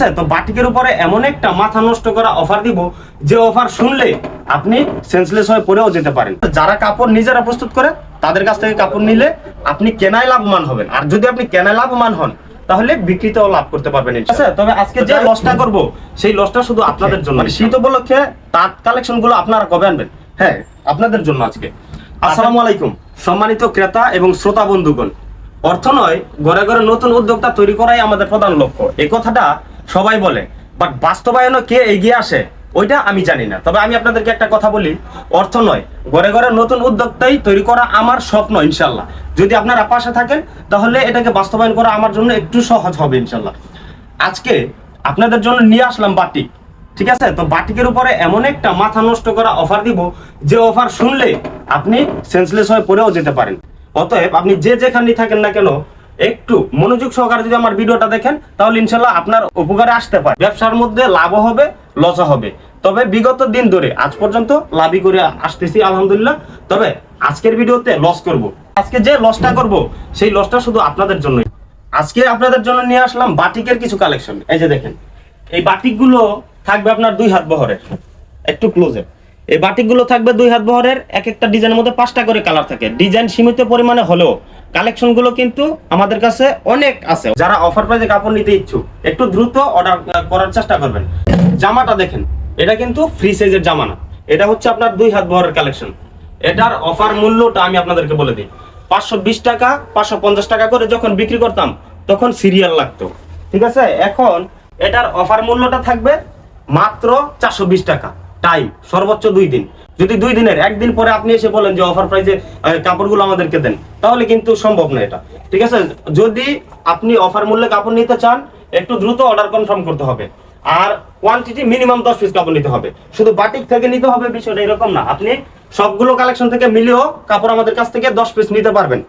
তো বাটিকের উপরে এমন একটা মাথা নষ্ট করা অফার দিব যে অফার শুনলে আপনি সেন্সলেস হয়ে পড়েও যেতে পারেন। যারা কাপড় নিজেরা প্রস্তুত করে তাদের কাছ থেকে কাপড় নিলে আপনি কেনায় লাভবান হবেন। আর যদি আপনি কেনায় লাভবান হন তাহলে বিক্রিতেও লাভ করতে পারবেন আছে তবে আজকে যে লসটা করব সেই লসটা শুধু আপনাদের জন্য মানে শীত উপলক্ষে তাঁত কালেকশনগুলো আপনারা কবে আনবেন? হ্যাঁ আপনাদের জন্য আজকে। আসসালামু আলাইকুম। সম্মানিত ক্রেতা এবং শ্রোতা বন্ধুগণ অর্থ নয় ঘরে ঘরে নতুন উদ্যোক্তা তৈরি করাই আমাদের প্রধান লক্ষ্য। এই কথাটা সবাই বলে বাট বাস্তবায়নে কে এগিয়ে আসে, ওইটা আমি জানি না। তবে আমি আপনাদেরকে একটা কথা বলি, অর্থ নয়, ঘরে ঘরে নতুন উদ্যোক্তাই তৈরি করা আমার স্বপ্ন, ইনশাল্লাহ। যদি আপনারা পাশে থাকেন, তাহলে এটাকে বাস্তবায়ন করা আমার জন্য একটু সহজ হবে, ইনশাল্লাহ। আজকে আপনাদের জন্য নিয়ে আসলাম বাটিক, ঠিক আছে? তো বাটিকের উপরে এমন একটা মাথা নষ্ট করা অফার দিব, যে অফার শুনলে আপনি সেন্সলেস হয়ে পড়েও যেতে পারেন। অতএব আপনি যে যেখানেই থাকেন না কেন একটু মনোযোগ সহকারে যদি আমার ভিডিওটা দেখেন, তাহলে ইনশাল্লাহ আপনার উপকারে আসতে পারে। ব্যবসার মধ্যে লাভও হবে লসও হবে। তবে বিগত দিন ধরে, আজ পর্যন্ত লাভই করে আসতেছি, আলহামদুলিল্লাহ। তবে আজকের ভিডিওতে লস করব। আজকে যে লসটা করব, সেই লসটা শুধু আপনাদের জন্যই। আজকে আপনাদের জন্য নিয়ে আসলাম বাটিকের কিছু কালেকশন এই যে দেখেন, এই বাটিকগুলো থাকবে আপনার দুই হাত বহরের। একটু ক্লোজে এই বাটিকগুলো থাকবে দুই হাত বহরের, এক একটা ডিজাইনের মধ্যে পাঁচটা করে কালার থাকে। ডিজাইন সীমিত পরিমাণে হলেও কালেকশনগুলো কিন্তু আমাদের কাছে অনেক আছে। যারা অফার প্রাইজে কাপড় নিতে ইচ্ছুক, একটু দ্রুত অর্ডার করার চেষ্টা করবেন। জামাটা দেখেন, এটা কিন্তু ফ্রি সাইজের জামা না। এটা হচ্ছে আপনার দুই হাত বহরের কালেকশন। এটার অফার মূল্যটা আমি আপনাদেরকে বলে দিই। পাঁচশো বিশ টাকা, পাঁচশো পঞ্চাশ টাকা করে যখন বিক্রি করতাম, তখন সিরিয়াল লাগতো। ঠিক আছে? এখন এটার অফার মূল্যটা থাকবে মাত্র চারশো বিশ টাকা। টাইম, সর্বোচ্চ দুই দিন। যদি দুই দিনের, একদিন পরে আপনি এসে বলেন যে অফার প্রাইজে কাপড়গুলো আমাদেরকে দেন, তাহলে কিন্তু সম্ভব না এটা। ঠিক আছে? যদি আপনি অফার মূল্যে কাপড় নিতে চান, একটু দ্রুত অর্ডার কনফার্ম করতে হবে। আর কোয়ান্টিটি মিনিমাম দশ পিস কাপড় নিতে হবে। শুধু বাটিক থেকে নিতে হবে, বিষয়টা এরকম না। আপনি সবগুলো কালেকশন থেকে মিলিয়েও কাপড় আমাদের কাছ থেকে দশ পিস নিতে পারবেন।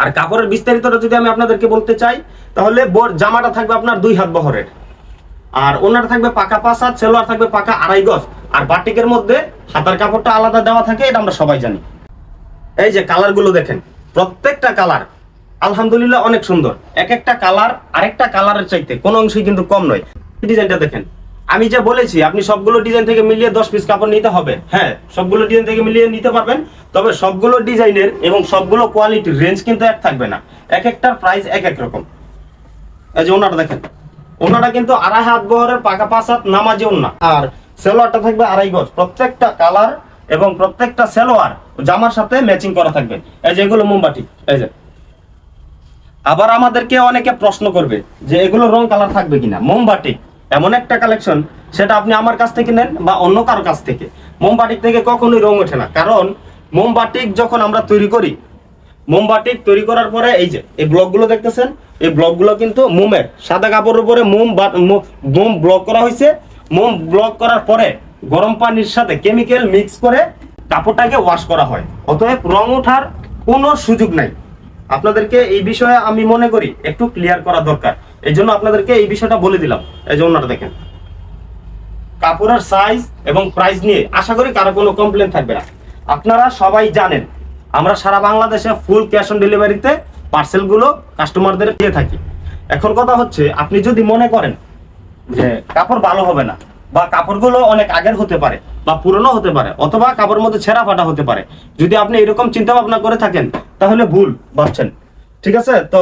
আর কাপড়ের বিস্তারিতটা যদি আমি আপনাদেরকে বলতে চাই, তাহলে জামাটা থাকবে আপনার দুই হাত বহরের। আর ওনার থাকবে পাকা পাঁচ হাত, সেলোয়ার থাকবে পাকা আড়াই গজ। আর বাটিকের মধ্যে হাতার কাপড়টা আলাদা দেওয়া থাকে, এটা আমরা সবাই জানি। এই যে কালারগুলো দেখেন, প্রত্যেকটা কালার আলহামদুলিল্লাহ অনেক সুন্দর। এক একটা কালার আরেকটা কালারের চাইতে, কোনো অংশই কিন্তু কম নয়। ডিজাইনটা দেখেন, আমি যে বলেছি, আপনি সবগুলো ডিজাইন থেকে মিলিয়ে দশ পিস কাপড় নিতে হবে। হ্যাঁ সবগুলো ডিজাইন থেকে মিলিয়ে নিতে পারবেন, তবে সবগুলো ডিজাইনের এবং সবগুলো কোয়ালিটির রেঞ্জ কিন্তু এক থাকবে না। এক একটার প্রাইস এক এক রকম। এই যে ওনাটা দেখেন ওনাটা কিন্তু আড়াই হাত বহরের পাকা পাঁচ হাত নামাজি আর সেলোয়ারটা থাকবে আড়াই গজ। প্রত্যেকটা কালার এবং প্রত্যেকটা সেলোয়ার জামার সাথে ম্যাচিং করা থাকবে। এই যে এগুলো মোমবাতি, এই যে। আবার আমাদেরকে অনেকে প্রশ্ন করবে যে এগুলো রং কালার থাকবে কিনা? মোমবাটি এমন একটা কালেকশন সেটা আপনি আমার কাছ থেকে নেন বা অন্য কারও কাছ থেকে। মোমবাটিক থেকে কখনোই রং ওঠে না। কারণ মোমবাটিক যখন আমরা তৈরি করি মোমবাটিক তৈরি করার পরে এই যে, এই ব্লকগুলো দেখতেছেন? এই ব্লকগুলো কিন্তু মোমের, সাদা কাপড়ের উপরে মোম বা মোম ব্লক করা হয়েছে। মোম ব্লক করার পরে গরম পানির সাথে কেমিক্যাল মিক্স করে কাপড়টাকে ওয়াশ করা হয়। অতএব রং ওঠার কোনো সুযোগ নাই। আপনাদেরকে এই বিষয়ে আমি মনে করি, একটু ক্লিয়ার করা দরকার। এই জন্য আপনাদেরকে এই বিষয়টা বলে দিলাম। এই জন্য দেখেন। কাপড়ের সাইজ এবং প্রাইস নিয়ে আশা করি কারও কোনো কমপ্লেন থাকবে না। আপনারা সবাই জানেন আমরা সারা বাংলাদেশে ফুল ক্যাশ অন ডেলিভারিতে পার্সেলগুলো কাস্টমারদের দিয়ে থাকি। এখন কথা হচ্ছে, আপনি যদি মনে করেন যে কাপড় ভালো হবে না, বা কাপড়গুলো অনেক আগের হতে পারে, বা পুরনো হতে পারে, অথবা কাপড়ের মধ্যে ছেঁড়া ফাটা হতে পারে, যদি আপনি এরকম চিন্তা ভাবনা করে থাকেন, তাহলে ভুল ভাবছেন। ঠিক আছে? তো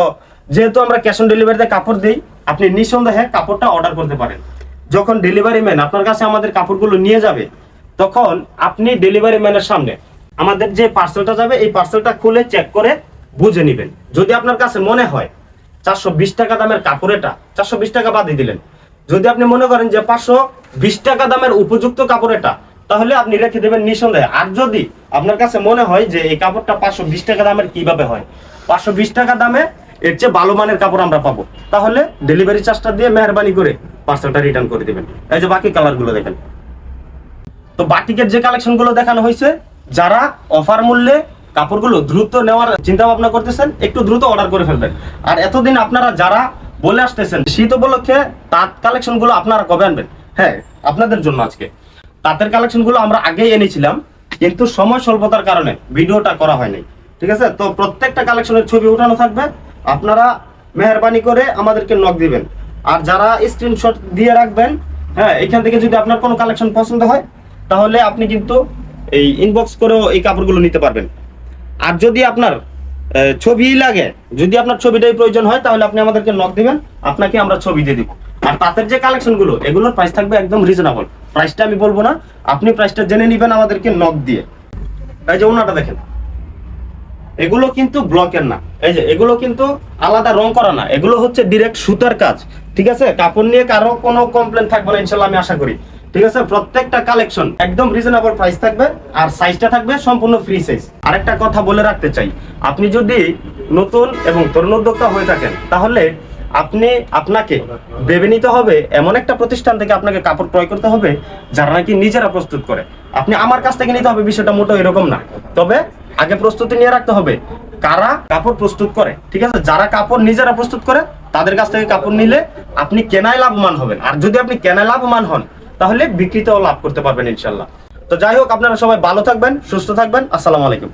যেহেতু আমরা ক্যাশ অন ডেলিভারিতে কাপড় দিই, আপনি নিঃসন্দেহে কাপড়টা অর্ডার করতে পারেন। যখন ডেলিভারি ম্যান আপনার কাছে আমাদের কাপড়গুলো নিয়ে যাবে, তখন আপনি ডেলিভারি ম্যানের সামনে আমাদের যে পার্সেলটা যাবে, এই পার্সেলটা খুলে চেক করে বুঝে নেবেন। যদি আপনার কাছে মনে হয় চারশো বিশ টাকা দামের কাপড় এটা, চারশো বিশ টাকা বাদই দিলেন। যদি আপনি মনে করেন যে পাঁচশো বিশ টাকা দামের উপযুক্ত কাপড় এটা, তাহলে আপনি রেখে দেবেন নিঃসন্দেহে। আর যদি আপনার কাছে মনে হয় যে এই কাপড়টা পাঁচশো বিশ টাকা দামের কীভাবে হয়? পাঁচশো বিশ টাকা দামে এর চেয়ে ভালো মানের কাপড় আমরা পাবো। তাহলে ডেলিভারি চার্জটা দিয়ে মেহরবানি করে পার্সেলটা রিটার্ন করে দিবেন। এই যে বাকি কালারগুলো দেখেন। তো বাটিকের যে কালেকশনগুলো দেখানো হয়েছে যারা অফার মূল্যে কাপড়গুলো দ্রুত নেওয়ার চিন্তা ভাবনা করতেছেন, একটু দ্রুত অর্ডার করে ফেলবেন। আর এতদিন আপনারা যারা বলে আসতেছেন, শীত উপলক্ষে তাঁত কালেকশনগুলো আপনারা কবে আনবেন? হ্যাঁ আপনাদের জন্য আজকে। তাঁতের কালেকশনগুলো আমরা আগেই এনেছিলাম, কিন্তু সময় স্বল্পতার কারণে ভিডিওটা করা হয়নি। ঠিক আছে? তো প্রত্যেকটা কালেকশনের ছবি উঠানো থাকবে। আপনারা মেহরবানি করে আমাদেরকে নক দিবেন। আর যারা স্ক্রিনশট দিয়ে রাখবেন হ্যাঁ এখান থেকে যদি আপনার কোনো কালেকশন পছন্দ হয়, তাহলে আপনি কিন্তু এই ইনবক্স করেও এই কাপড়গুলো নিতে পারবেন। আর যদি আপনার ছবি লাগে, যদি আপনার ছবিটাই প্রয়োজন হয়, তাহলে আপনি আমাদেরকে নক দিবেন, আপনাকে আমরা ছবি দিয়ে দিব। আর তাদের যে কালেকশনগুলো এগুলোর প্রাইস থাকবে একদম রিজনেবল প্রাইসটা আমি বলব না, আপনি প্রাইসটা জেনে নেবেন আমাদেরকে নক দিয়ে। এই যে ওনাটা দেখেন। এগুলো কিন্তু ব্লকের না। এই যে, এগুলো কিন্তু আলাদা রং করা না। এগুলো হচ্ছে ডিরেক্ট সুতার কাজ। ঠিক আছে? কাপড় নিয়ে কারও কোনো কমপ্লেন থাকবে না, ইনশাল্লাহ আমি আশা করি। ঠিক আছে? প্রত্যেকটা কালেকশন একদম রিজনেবল প্রাইস থাকবে আর সাইজটা থাকবে সম্পূর্ণ ফ্রি সাইজ আরেকটা কথা বলে রাখতে চাই। আপনি যদি নতুন এবং তরুণ উদ্যোক্তা হয়ে থাকেন, তাহলে আপনি, আপনাকে ভেবে নিতে হবে, এমন একটা প্রতিষ্ঠান থেকে আপনাকে কাপড় ক্রয় করতে হবে, যারা নাকি নিজেরা প্রস্তুত করে। আপনি আমার কাছ থেকে নিতে হবে, বিষয়টা মোটো এরকম না। তবে আগে প্রস্তুতি নিয়ে রাখতে হবে, কারা কাপড় প্রস্তুত করে, ঠিক আছে? যারা কাপড় নিজেরা প্রস্তুত করে, তাদের কাছ থেকে কাপড় নিলে আপনি কেনায় লাভবান হবেন। আর যদি আপনি কেনায় লাভবান হন তাহলে বিক্রিতেও লাভ করতে পারবেন ইনশাল্লাহ তো যাই হোক, আপনারা সবাই ভালো থাকবেন, সুস্থ থাকবেন। আসসালামু আলাইকুম।